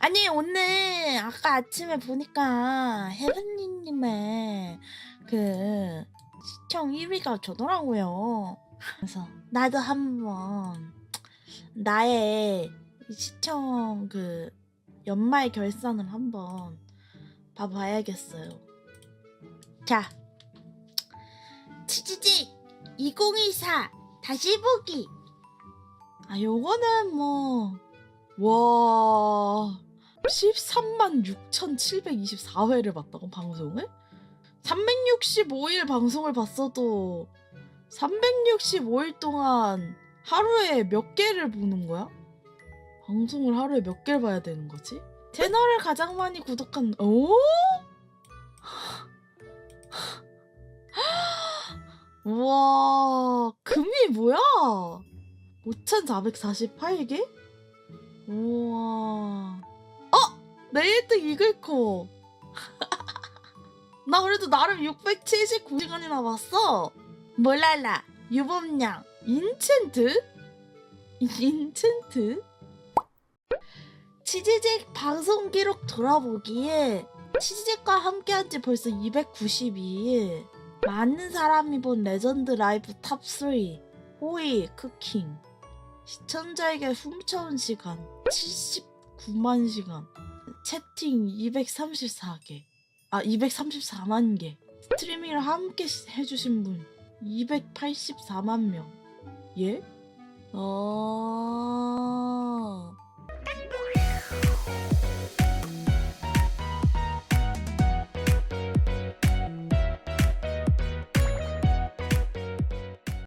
아니 오늘 아까 아침에 보니까 혜은이님의 그 시청 1위가 저더라고요. 그래서 나도 한번 나의 이 시청 그 연말 결산을 한번 봐봐야겠어요. 자, 치즈직 2024 다시 보기. 아 요거는 뭐 와. 13만 6,724회를 봤다고 방송을? 365일 방송을 봤어도 365일 동안 하루에 몇 개를 보는 거야? 방송을 하루에 몇 개를 봐야 되는 거지? 채널을 가장 많이 구독한 오? 우와 금이 뭐야? 5,448개? 우와 어! 내 1등 이글코 나 그래도 나름 679시간이나 봤어. 몰랄라 유범양 인챈트? 인챈트? 치즈직 방송 기록 돌아보기에 치즈직과 함께한 지 벌써 292일 많은 사람이 본 레전드 라이브 탑3 호이 쿠킹. 시청자에게 훔쳐온 시간 79만 시간 채팅 234개. 아 234만 개. 스트리밍을 함께 시- 해주신 분 284만 명. 예? 어...